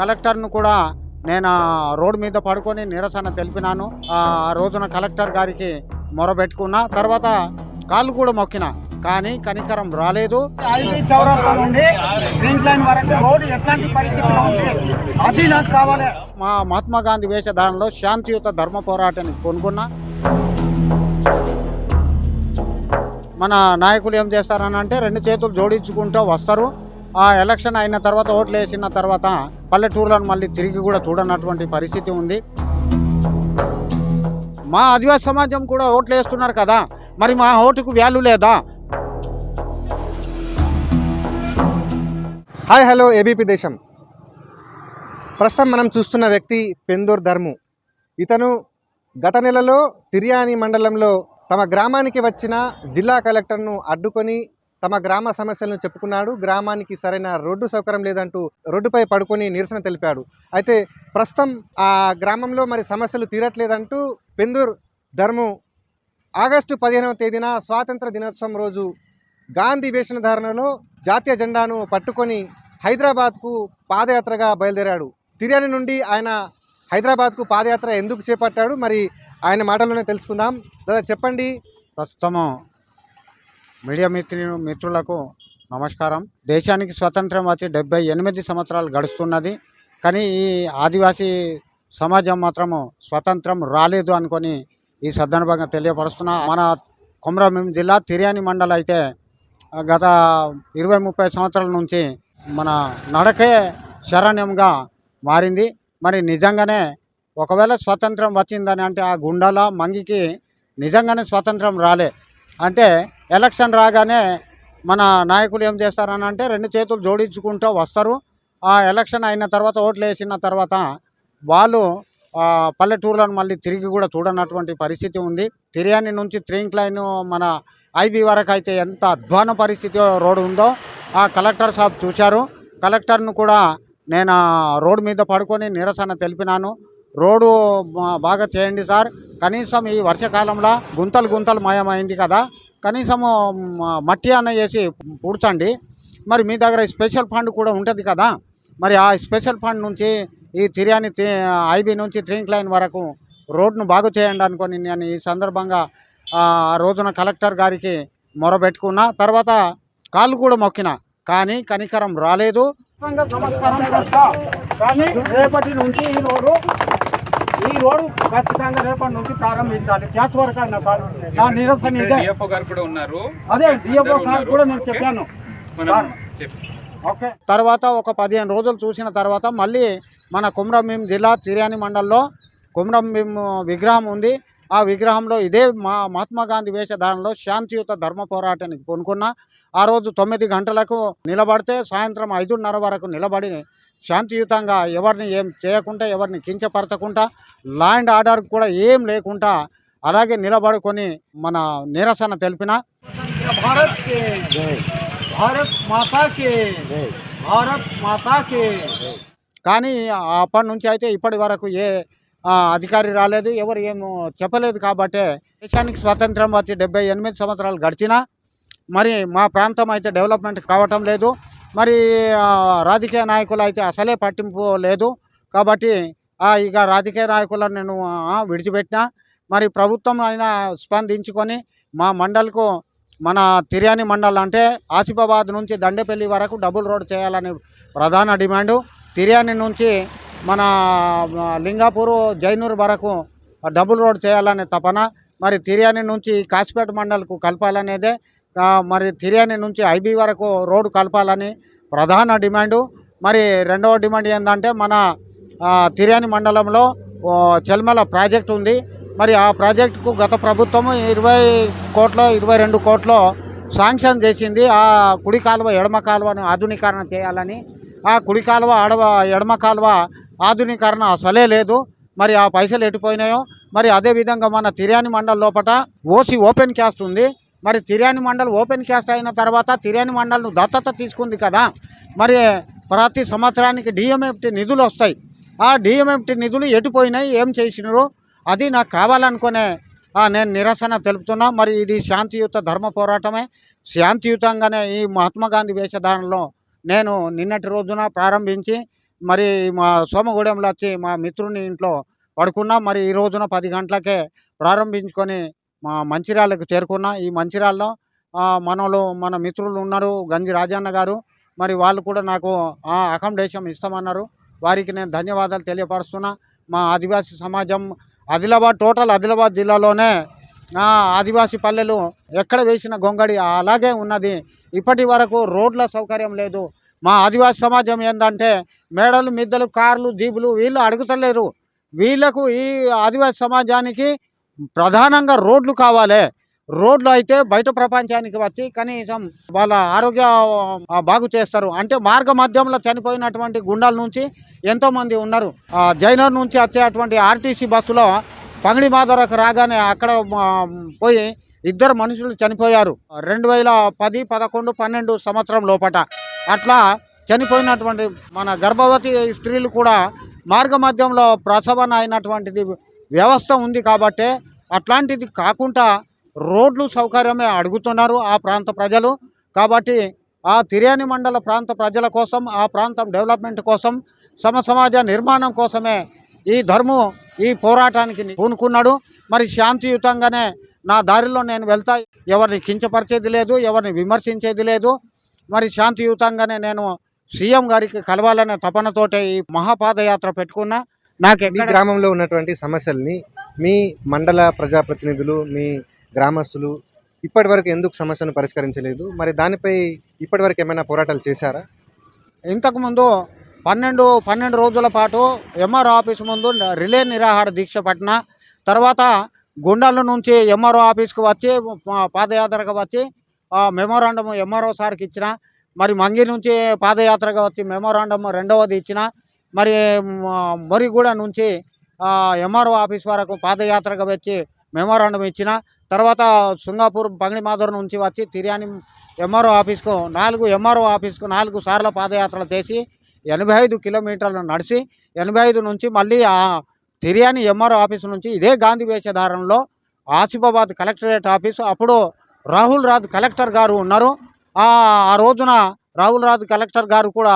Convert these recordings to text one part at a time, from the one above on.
కలెక్టర్ను కూడా నేను రోడ్డు మీద పడుకొని నిరసన తెలిపినాను. ఆ రోజున కలెక్టర్ గారికి మొరబెట్టుకున్నా తర్వాత కాళ్ళు కూడా మొక్కిన. కానీ కనికరం రాలేదు. అది నాకు కావాలి. మా మహాత్మా గాంధీ వేషధారణలో శాంతియుత ధర్మ పోరాటానికి కొనుక్కున్నా. మన నాయకులు ఏం చేస్తారని అంటే రెండు చేతులు జోడించుకుంటూ వస్తారు. ఆ ఎలక్షన్ అయిన తర్వాత ఓట్లు వేసిన తర్వాత పల్లెటూర్లను మళ్ళీ తిరిగి కూడా చూడనటువంటి పరిస్థితి ఉంది. మా ఆదివాసీ సమాజం కూడా ఓట్లు వేస్తున్నారు కదా మరి మా ఓటుకు వాల్యూ లేదా? హాయ్ హలో ఏబీపీ దేశం. ప్రస్తుతం మనం చూస్తున్న వ్యక్తి పెందూర్ ధర్ము. ఇతను గత నెలలో తిర్యాని మండలంలో తమ గ్రామానికి వచ్చిన జిల్లా కలెక్టర్ను అడ్డుకొని తమ గ్రామ సమస్యలను చెప్పుకున్నాడు. గ్రామానికి సరైన రోడ్డు సౌకర్యం లేదంటూ రోడ్డుపై పడుకొని నిరసన తెలిపాడు. అయితే ప్రస్తుతం ఆ గ్రామంలో మరి సమస్యలు తీరట్లేదంటూ పెందూర్ ధర్ము ఆగస్టు పదిహేనవ తేదీన స్వాతంత్ర దినోత్సవం రోజు గాంధీ వేషధారణలో జాతీయ జెండాను పట్టుకొని హైదరాబాద్కు పాదయాత్రగా బయలుదేరాడు. తిర్యాని నుండి ఆయన హైదరాబాద్కు పాదయాత్ర ఎందుకు చేపట్టాడు? మరి ఆయన మాటల్లోనే తెలుసుకుందాం. దాదా చెప్పండి. ప్రస్తుతము మీడియా మిత్రులు మిత్రులకు నమస్కారం. దేశానికి స్వతంత్రం వచ్చి డెబ్బై ఎనిమిది సంవత్సరాలు గడుస్తున్నది. కానీ ఈ ఆదివాసీ సమాజం మాత్రము స్వతంత్రం రాలేదు అనుకొని ఈ సందర్భంగా తెలియపరుస్తున్నా. మన కొమరంభీం జిల్లా తిర్యాని మండల అయితే గత ఇరవై ముప్పై సంవత్సరాల నుంచి మన నడకే శరణ్యంగా మారింది. మరి నిజంగానే ఒకవేళ స్వతంత్రం వచ్చిందని అంటే ఆ గుండాల మంగికి నిజంగానే స్వతంత్రం రాలే. అంటే ఎలక్షన్ రాగానే మన నాయకులు ఏం చేస్తారని అంటే రెండు చేతులు జోడించుకుంటూ వస్తారు. ఆ ఎలక్షన్ అయిన తర్వాత ఓట్లు వేసిన తర్వాత వాళ్ళు ఆ, పల్లెటూర్లను మళ్ళీ తిరిగి కూడా చూడనటువంటి పరిస్థితి ఉంది. తిర్యాని నుంచి త్రింక్ లైన్ మన ఐబీ వరకు అయితే ఎంత అధ్వాన పరిస్థితి రోడ్డు ఉందో ఆ కలెక్టర్ సాబ్ చూశారు. కలెక్టర్ను కూడా నేను రోడ్డు మీద పడుకొని నిరసన తెలిపినాను. రోడ్డు బా- బాగా చేయండి సార్. కనీసం ఈ వర్షాకాలంలో గుంతలు గుంతలు మాయమైంది కదా. కనీసము మట్టి అన్న వేసి పూడ్చండి. మరి మీ దగ్గర స్పెషల్ ఫండ్ కూడా ఉంటుంది కదా. మరి ఆ స్పెషల్ ఫండ్ నుంచి ఈ తిర్యాని ఐబీ నుంచి ట్రింక్ లైన్ వరకు రోడ్ను బాగు చేయండి అనుకొని నేను ఈ సందర్భంగా ఆ రోజున కలెక్టర్ గారికి మొరబెట్టుకున్నా. తర్వాత కాళ్ళు కూడా మొక్కిన. కానీ కనికరం రాలేదు. నమస్కారం కానీ రేపటి నుంచి ఈ రోడ్డు రోడ్డు ఖచ్చితంగా రేపటి నుంచి ప్రారంభించాలి. క్యాచ్ వరకు అయినా కాదు. నా నిరసన ఇదే డిఎఫ్ఓ గారు కూడా ఉన్నారు. అదే డిఎఫ్ఓ సార్ కూడా నేను చెప్పాను. మనం చేపిస్తాం ఓకే. తర్వాత ఒక పదిహేను రోజులు చూసిన తర్వాత మళ్ళీ మన కుమ్రంభీం జిల్లా తిర్యాని మండలంలో కుమ్రంభీం విగ్రహం ఉంది. ఆ విగ్రహంలో ఇదే మా మహాత్మా గాంధీ వేషధారణలో శాంతియుత ధర్మ పోరాటానికి కొనుక్కున్నా. ఆ రోజు తొమ్మిది గంటలకు నిలబడితే సాయంత్రం ఐదున్నర వరకు నిలబడి శాంతియుతంగా ఎవరిని ఏం చేయకుండా ఎవరిని కించపరచకుండా లా అండ్ ఆర్డర్ కూడా ఏం లేకుండా అలాగే నిలబడుకొని మన నిరసన తెలిపిన భారత్ కే భారత్ మాతా కే భారత్ మాతా కే కానీ అప్పటి నుంచి అయితే ఇప్పటి వరకు ఏ అధికారి రాలేదు ఎవరు ఏం చెప్పలేదు కాబట్టి దేశానికి స్వాతంత్రం వచ్చి డెబ్బై ఎనిమిది సంవత్సరాలు గడిచినా మరి మా ప్రాంతం అయితే డెవలప్మెంట్ కావటం లేదు. మరి రాజకీయ నాయకులు అయితే అసలే పట్టింపు లేదు. కాబట్టి ఇక రాజకీయ నాయకులను నేను విడిచిపెట్టిన మరి ప్రభుత్వం అయినా స్పందించుకొని మా మండల్కు మన తిర్యాని మండల్ అంటే ఆసిఫాబాద్ నుంచి దండేపల్లి వరకు డబుల్ రోడ్ చేయాలని ప్రధాన డిమాండు. తిర్యాని నుంచి మన లింగాపూర్ జైనూర్ వరకు డబుల్ రోడ్ చేయాలనే తపన మరి తిర్యాని నుంచి కాసిపేట మండల్కు కలపాలనేదే మరి తిర్యాని నుంచి ఐబీ వరకు రోడ్డు కలపాలని ప్రధాన డిమాండు. మరి రెండవ డిమాండ్ ఏంటంటే మన ఆ, తిర్యాని మండలంలో చెల్మల ప్రాజెక్ట్ ఉంది. మరి ఆ ప్రాజెక్టుకు గత ప్రభుత్వం ఇరవై కోట్లో ఇరవై రెండు కోట్లో శాంక్షన్ చేసింది. ఆ కుడి కాలువ ఎడమ కాలువను ఆధునీకరణ చేయాలని. ఆ కుడి కాలువ ఆడవ ఎడమ కాలువ ఆధునీకరణ అసలే లేదు. మరి ఆ పైసలు ఎట్టిపోయినాయో మరి అదేవిధంగా మన తిర్యాని మండల్ లోపల ఓసీ ఓపెన్ క్యాస్ట్ ఉంది. మరి తిర్యాని మండల్ ఓపెన్ క్యాస్ట్ అయిన తర్వాత తిర్యాని మండల్ను దత్తత తీసుకుంది కదా. మరి ప్రతి సంవత్సరానికి డిఎంఎఫ్టీ నిధులు వస్తాయి. ఆ డిఎంఎఫ్టీ నిధులు ఎటుపోయినాయి ఏం చేసినారు? అది నాకు కావాలనుకునే నేను నిరసన తెలుపుతున్నా. మరి ఇది శాంతియుత ధర్మ పోరాటమే. శాంతియుతంగానే ఈ మహాత్మా గాంధీ వేషధారణలో నేను నిన్నటి రోజున ప్రారంభించి మరి మా సోమగూడెంలో వచ్చి మా మిత్రుని ఇంట్లో పడుకున్నా. మరి ఈ రోజున పది గంటలకే ప్రారంభించుకొని మా మంచిర్యాలకు చేరుకున్నా. ఈ మంచిర్యాలలో ఆ, మనలో మన మిత్రులు ఉన్నారు గంజి రాజన్న గారు. మరి వాళ్ళు కూడా నాకు అకామిడేషన్ ఇస్తామన్నారు. వారికి నేను ధన్యవాదాలు తెలియపరుస్తున్నా. మా ఆదివాసీ సమాజం ఆదిలాబాద్ టోటల్ ఆదిలాబాద్ జిల్లాలోనే ఆదివాసీ పల్లెలు ఎక్కడ వేసిన గొంగడి అలాగే ఉన్నది. ఇప్పటి వరకు రోడ్ల సౌకర్యం లేదు. మా ఆదివాసీ సమాజం ఏంటంటే మేడలు మిద్దలు కార్లు జీబులు వీళ్ళు అడుగుతలేరు. వీళ్ళకు ఈ ఆదివాసీ సమాజానికి ప్రధానంగా రోడ్లు కావాలి. రోడ్లు అయితే బయట ప్రపంచానికి వచ్చి కనీసం వాళ్ళ ఆరోగ్య బాగు చేస్తారు. అంటే మార్గ మధ్యంలో చనిపోయినటువంటి గుండాల నుంచి ఎంతోమంది ఉన్నారు. జైనర్ నుంచి వచ్చేటువంటి ఆర్టీసీ బస్సులో పంగిడి మాదరకు రాగానే అక్కడ పోయి ఇద్దరు మనుషులు చనిపోయారు. రెండు వేల పది పదకొండు పన్నెండు సంవత్సరం లోపట. అట్లా చనిపోయినటువంటి మన గర్భవతి స్త్రీలు కూడా మార్గ మధ్యంలో ప్రసవన అయినటువంటిది వ్యవస్థ ఉంది కాబట్టి అట్లాంటిది కాకుండా రోడ్లు సౌకర్యమే అడుగుతున్నారు ఆ ప్రాంత ప్రజలు. కాబట్టి ఆ తిరియాని మండల ప్రాంత ప్రజల కోసం ఆ ప్రాంతం డెవలప్మెంట్ కోసం సమ సమాజ నిర్మాణం కోసమే ఈ ధర్ము ఈ పోరాటానికి పూనుకున్నాడు. మరి శాంతియుతంగానే నా దారిలో నేను వెళ్తా ఎవరిని కించపరిచేది లేదు ఎవరిని విమర్శించేది లేదు. మరి శాంతియుతంగానే నేను సీఎం గారికి కలవాలనే తపనతోటే ఈ మహాపాదయాత్ర పెట్టుకున్నా. నాకు మీ గ్రామంలో ఉన్నటువంటి సమస్యల్ని మీ మండల ప్రజాప్రతినిధులు మీ గ్రామస్తులు ఇప్పటి వరకు ఎందుకు సమస్యను పరిష్కరించలేదు? మరి దానిపై ఇప్పటి వరకు ఏమైనా పోరాటాలు చేశారా? ఇంతకుముందు పన్నెండు పన్నెండు రోజుల పాటు ఎంఆర్ఓ ఆఫీస్ ముందు రిలే నిరాహార దీక్ష పట్టిన తర్వాత గుండాల నుంచి ఎంఆర్ఓ ఆఫీస్కి వచ్చి పాదయాత్రకు వచ్చి మెమోరాండం ఎంఆర్ఓ సార్కి ఇచ్చిన మరి మంగి నుంచి పాదయాత్రగా వచ్చి మెమోరాండం రెండవది ఇచ్చిన మరి మరిగూడ నుంచి ఎంఆర్ఓ ఆఫీస్ వరకు పాదయాత్రగా వచ్చి మెమోరాండం ఇచ్చిన తర్వాత సింగాపూర్ పంగిమాధర్ నుంచి వచ్చి తిర్యాని ఎంఆర్ఓ ఆఫీస్కు నాలుగు ఎంఆర్ఓ ఆఫీస్కు నాలుగు సార్ల పాదయాత్రలు చేసి ఎనభై ఐదు కిలోమీటర్లు నడిచి ఎనభై ఐదు నుంచి మళ్ళీ ఆ తిర్యాని ఎంఆర్ఓ ఆఫీస్ నుంచి ఇదే గాంధీ వేషధారంలో ఆసిఫాబాద్ కలెక్టరేట్ ఆఫీసు అప్పుడు రాహుల్ రాజ్ కలెక్టర్ గారు ఉన్నారు. ఆ రోజున రాహుల్ రాజ్ కలెక్టర్ గారు కూడా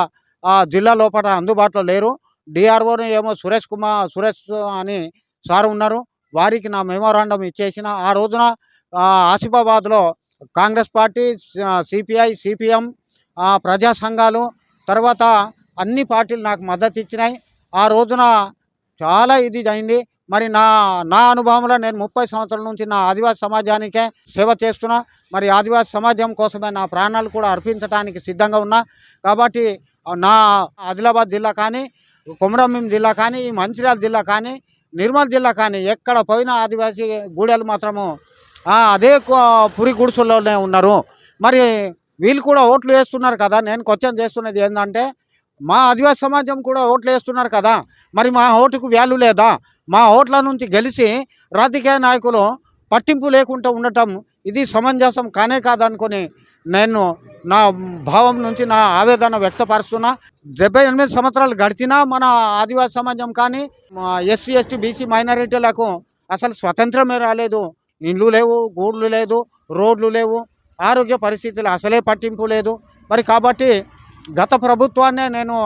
జిల్లా లోపల అందుబాటులో లేరు. డిఆర్ఓని ఏమో సురేష్ కుమార్ సురేష్ అని సార్ ఉన్నారు. వారికి నా మెమోరాండం ఇచ్చేసిన. ఆ రోజున ఆసిఫాబాద్లో కాంగ్రెస్ పార్టీ సిపిఐ సిపిఎం ప్రజా సంఘాలు తర్వాత అన్ని పార్టీలు నాకు మద్దతు ఇచ్చినాయి. ఆ రోజున చాలా ఇది అయింది. మరి నా నా అనుభవంలో నేను ముప్పై సంవత్సరాల నుంచి నా ఆదివాసీ సమాజానికే సేవ చేస్తున్నా. మరి ఆదివాసీ సమాజం కోసమే నా ప్రాణాలు కూడా అర్పించడానికి సిద్ధంగా ఉన్నా. కాబట్టి నా ఆదిలాబాద్ జిల్లా కానీ కొమరంభీం జిల్లా కానీ ఈ మంచిర్యాల జిల్లా కానీ నిర్మల్ జిల్లా కానీ ఎక్కడ పోయినా ఆదివాసీ గూడెలు మాత్రము అదే పురి గుడుసుల్లోనే ఉన్నారు. మరి వీళ్ళు కూడా ఓట్లు వేస్తున్నారు కదా నేను క్వశ్చన్ చేస్తున్నది ఏంటంటే మా ఆదివాసీ సమాజం కూడా ఓట్లు వేస్తున్నారు కదా మరి మా ఓటుకు వాల్యూ లేదా? మా ఓట్ల నుంచి గెలిచి రాజకీయ నాయకులు పట్టింపు లేకుండా ఉండటం ఇది సమంజసం కానే కాదనుకొని నేను నా భావం నుంచి నా ఆవేదన వ్యక్తపరుస్తున్నా. డెబ్బై ఎనిమిది సంవత్సరాలు గడిచినా మన ఆదివాసీ సమాజం కానీ ఎస్సీ ఎస్టీ బీసీ మైనారిటీలకు అసలు స్వతంత్రమే రాలేదు. ఇండ్లు లేవు గూడ్లు లేదు రోడ్లు లేవు ఆరోగ్య పరిస్థితులు అసలే పట్టింపు లేదు. మరి కాబట్టి గత ప్రభుత్వాన్నే నేను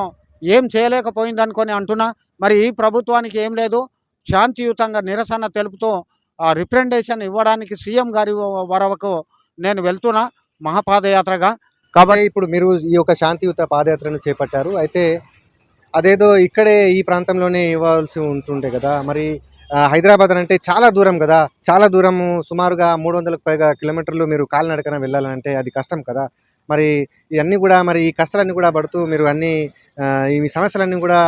ఏం చేయలేకపోయింది అనుకొని అంటున్నా. మరి ఈ ప్రభుత్వానికి ఏం లేదు. శాంతియుతంగా నిరసన తెలుపుతూ రిప్రజెంటేషన్ ఇవ్వడానికి సీఎం గారి వరకు నేను వెళ్తున్నా. మహాపాదయాత్రగా. కాబట్టి ఇప్పుడు మీరు ఈ యొక్క శాంతియుత పాదయాత్రను చేపట్టారు. అయితే అదేదో ఇక్కడే ఈ ప్రాంతంలోనే ఇవ్వాల్సి ఉంటుండే కదా. మరి హైదరాబాద్ అంటే చాలా దూరం కదా. చాలా దూరం సుమారుగా మూడు వందలకు పైగా కిలోమీటర్లు మీరు కాలినడకన వెళ్ళాలంటే అది కష్టం కదా. మరి ఇవన్నీ కూడా మరి ఈ కష్టాలన్నీ కూడా పడుతూ మీరు అన్ని ఈ సమస్యలన్నీ కూడా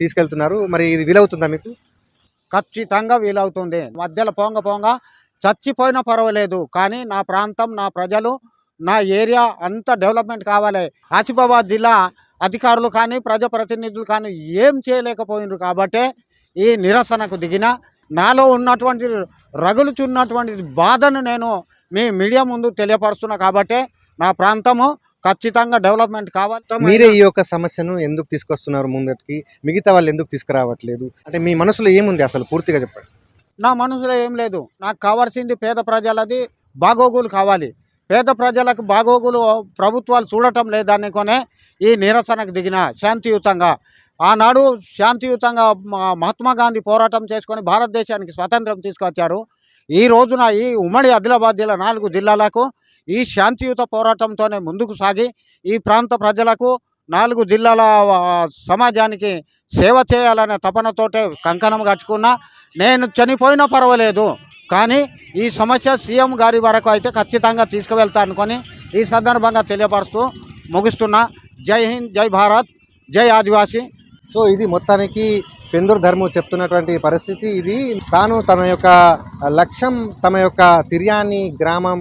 తీసుకెళ్తున్నారు. మరి ఇది వీలవుతుందా మీకు? ఖచ్చితంగా వీలవుతుంది. మధ్యలో పోంగ పోంగ చచ్చిపోయినా పర్వాలేదు. కానీ నా ప్రాంతం నా ప్రజలు నా ఏరియా అంతా డెవలప్మెంట్ కావాలి. ఆసిఫాబాద్ జిల్లా అధికారులు కానీ ప్రజాప్రతినిధులు కానీ ఏం చేయలేకపోయినారు కాబట్టే ఈ నిరసనకు దిగిన నాలో ఉన్నటువంటి రగులుచున్నటువంటి బాధను నేను మీ మీడియా ముందు తెలియపరుస్తున్నా కాబట్టే నా ప్రాంతము ఖచ్చితంగా డెవలప్మెంట్ కావాలి. మీరే ఈ యొక్క సమస్యను ఎందుకు తీసుకొస్తున్నారు ముందటికి? మిగతా వాళ్ళు ఎందుకు తీసుకురావట్లేదు? అంటే మీ మనసులో ఏముంది అసలు పూర్తిగా చెప్పండి. నా మనసులో ఏం లేదు. నాకు కావాల్సింది పేద ప్రజలది బాగోగులు కావాలి. పేద ప్రజలకు బాగోగులు ప్రభుత్వాలు చూడటం లేదనుకొనే ఈ నిరసనకు దిగిన శాంతియుతంగా. ఆనాడు శాంతియుతంగా మహాత్మా గాంధీ పోరాటం చేసుకొని భారతదేశానికి స్వాతంత్రం తీసుకొచ్చారు. ఈ రోజున ఈ ఉమ్మడి ఆదిలాబాద్ జిల్లా నాలుగు జిల్లాలకు ఈ శాంతియుత పోరాటంతోనే ముందుకు సాగి ఈ ప్రాంత ప్రజలకు నాలుగు జిల్లాల సమాజానికి సేవ చేయాలనే తపనతోటే కంకణం కట్టుకున్నా నేను చనిపోయినా పర్వాలేదు. కానీ ఈ సమస్య సీఎం గారి వరకు అయితే ఖచ్చితంగా తీసుకువెళ్తా అనుకొని ఈ సందర్భంగా తెలియపరుస్తూ ముగిస్తున్నా. జై హింద్ జై భారత్ జై ఆదివాసీ. సో ఇది మొత్తానికి పెందూరు ధర్ము చెప్తున్నటువంటి పరిస్థితి. ఇది తాను తన యొక్క లక్ష్యం తమ యొక్క తిర్యాని గ్రామం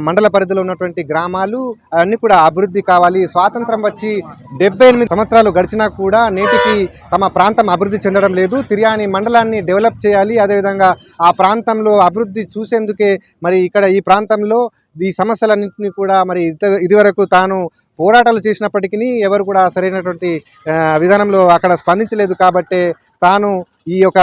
మండల పరిధిలో ఉన్నటువంటి గ్రామాలు అవన్నీ కూడా అభివృద్ధి కావాలి. స్వాతంత్రం వచ్చి డెబ్బై ఎనిమిది సంవత్సరాలు గడిచినా కూడా నేటికి తమ ప్రాంతం అభివృద్ధి చెందడం లేదు. తిరియాని మండలాన్ని డెవలప్ చేయాలి. అదేవిధంగా ఆ ప్రాంతంలో అభివృద్ధి చూసేందుకే మరి ఇక్కడ ఈ ప్రాంతంలో ఈ సమస్యలన్నింటినీ కూడా మరి ఇత- ఇదివరకు తాను పోరాటాలు చేసినప్పటికీ ఎవరు కూడా సరైనటువంటి విధానంలో అక్కడ స్పందించలేదు కాబట్టే తాను ఈ యొక్క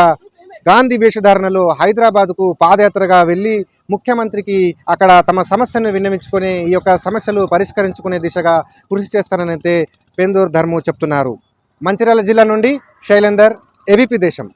గాంధీ వేషధారణలో హైదరాబాద్కు పాదయాత్రగా వెళ్ళి ముఖ్యమంత్రికి అక్కడ తమ సమస్యను విన్నవించుకొని ఈ యొక్క సమస్యలు పరిష్కరించుకునే దిశగా కృషి చేస్తానని అయితే పెందూరు ధర్ము చెప్తున్నారు. మంచిర్యాల జిల్లా నుండి శైలేందర్ ఏబీపీ దేశం.